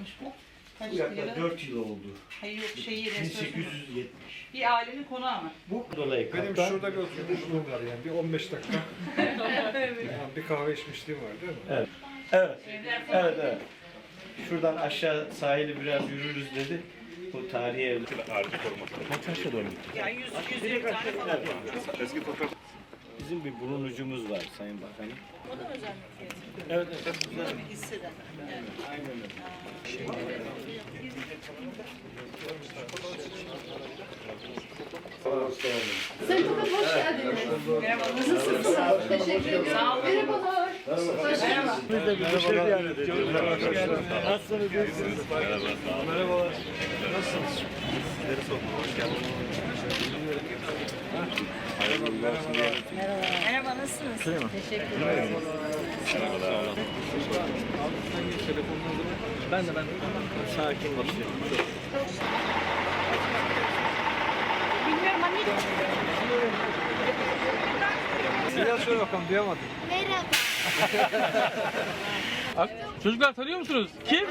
yapılmış bu? Kaç Bu yaklaşık yılı? 4 yıl oldu. Hayır yok şeyi restorasyon. 1870. Bir ailenin konağı mı? Bu dolayı Benim kaptan. şurada bir oturmuşluğum var yani bir 15 dakika. yani bir kahve içmişliğim var değil mi? Evet. Evet. Evet, evet. Şuradan aşağı sahili biraz yürürüz dedi. Bu tarihi ev. Kaç aşağı doğru? Yani 100 120 tane falan. Eski fotoğraf. Bizim bir bulunucumuz var Sayın Bakanım. O da özel mülkiyet? Evet, evet. Güzel. Hisseden. Yani. Aynen öyle. Sayın Bakan hoş geldiniz. Merhaba nasılsınız? Teşekkür ederim. Sağ olun. Merhabalar. Hoş geldiniz. Biz de bir şey ziyaret ediyoruz. Nasılsınız? iyisiniz? Merhabalar. Nasılsınız? Sizleri sordum. Hoş geldiniz. Merhaba nasılsınız? Teşekkür ederim. Ben de ben sakin başlıyorum. Bilmiyorum hani Biraz şöyle bakalım duyamadım. Çocuklar tanıyor musunuz? Kim?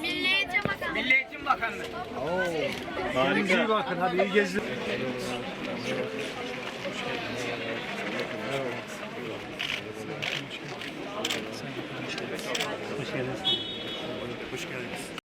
Milli Eğitim Bakanı. Kendinize iyi bakın hadi iyi geziler. presença.